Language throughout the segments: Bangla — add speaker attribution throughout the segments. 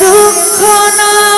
Speaker 1: দুঃখ না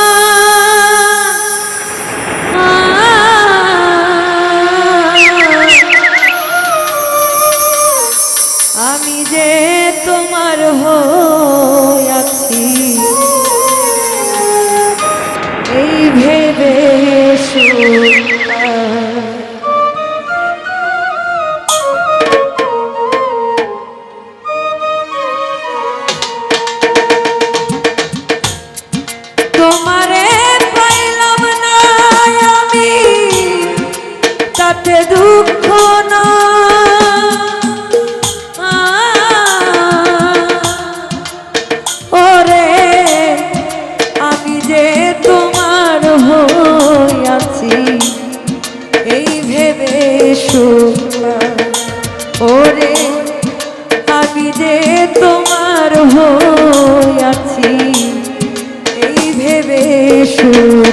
Speaker 1: এই ভেবে ওরে আমি যে তোমার হই আছি এই ভেবে শুন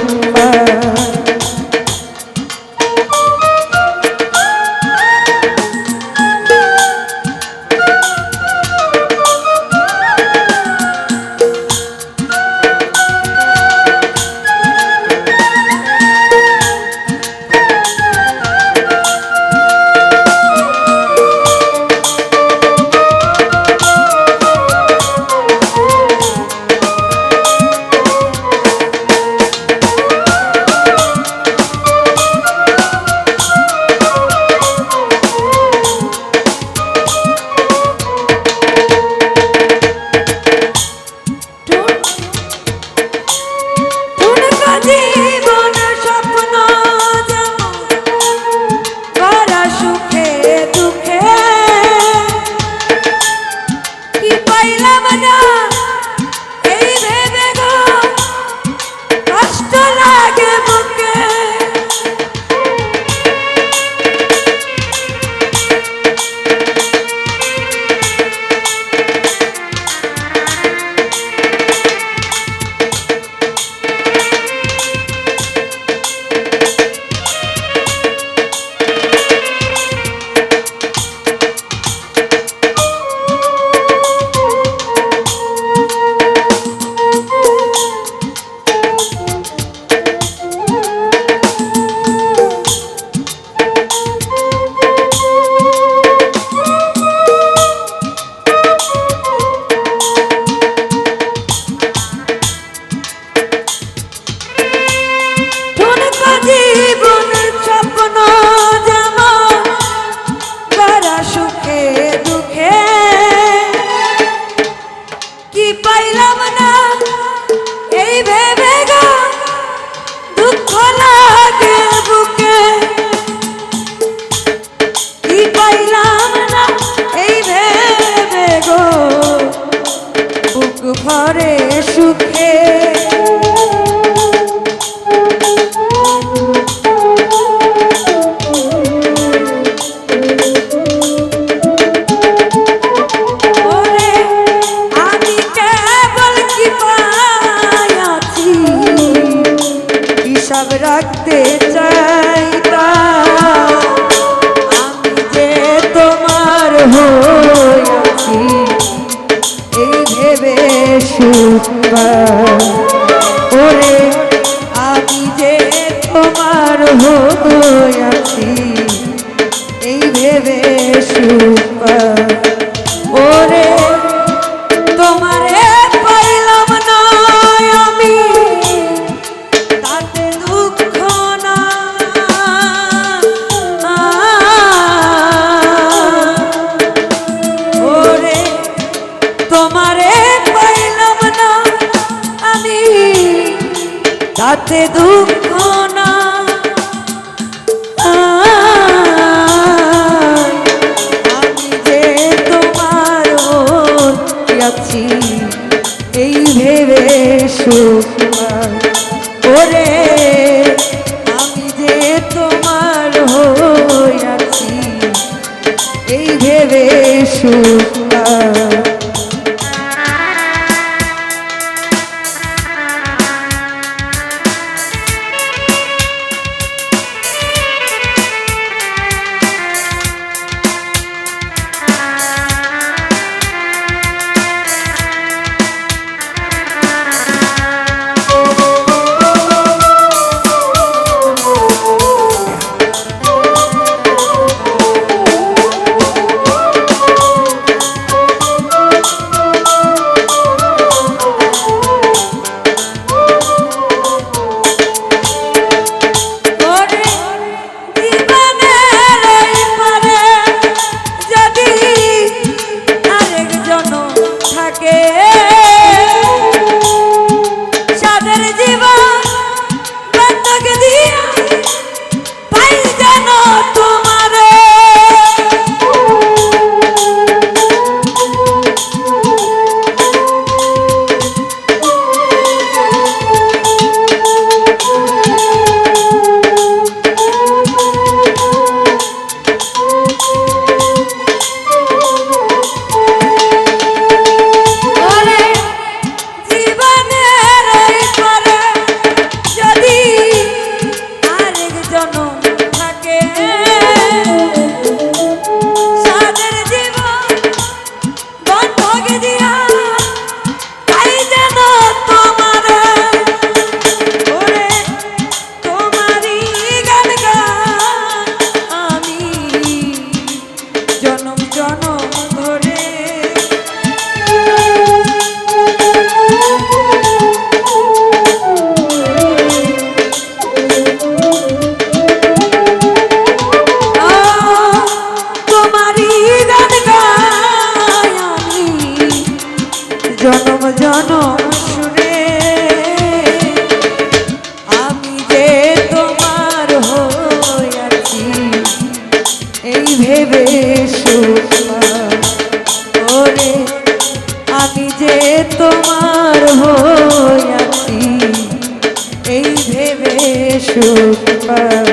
Speaker 1: ওরে আমি যে তোমার হব এই ভেবে সুপা আছে দুঃখ না। আমি যে তোমার আছি এই ভেবে সুখ ওরে, আমি যে তোমার হই আছি, এই ভেবে সুখ ওরে আমি যে তোমার হইয়াছি এই ভেবে সুখমান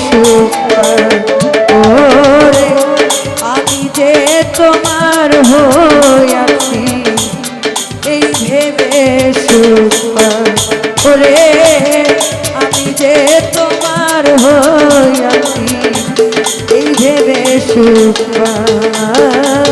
Speaker 1: সুখপাই ওরে আমি যে তোমার হইয়াছি এই ভেবে সুখপাই ওরে আমি যে তোমার হইয়াছি এই ভেবে যে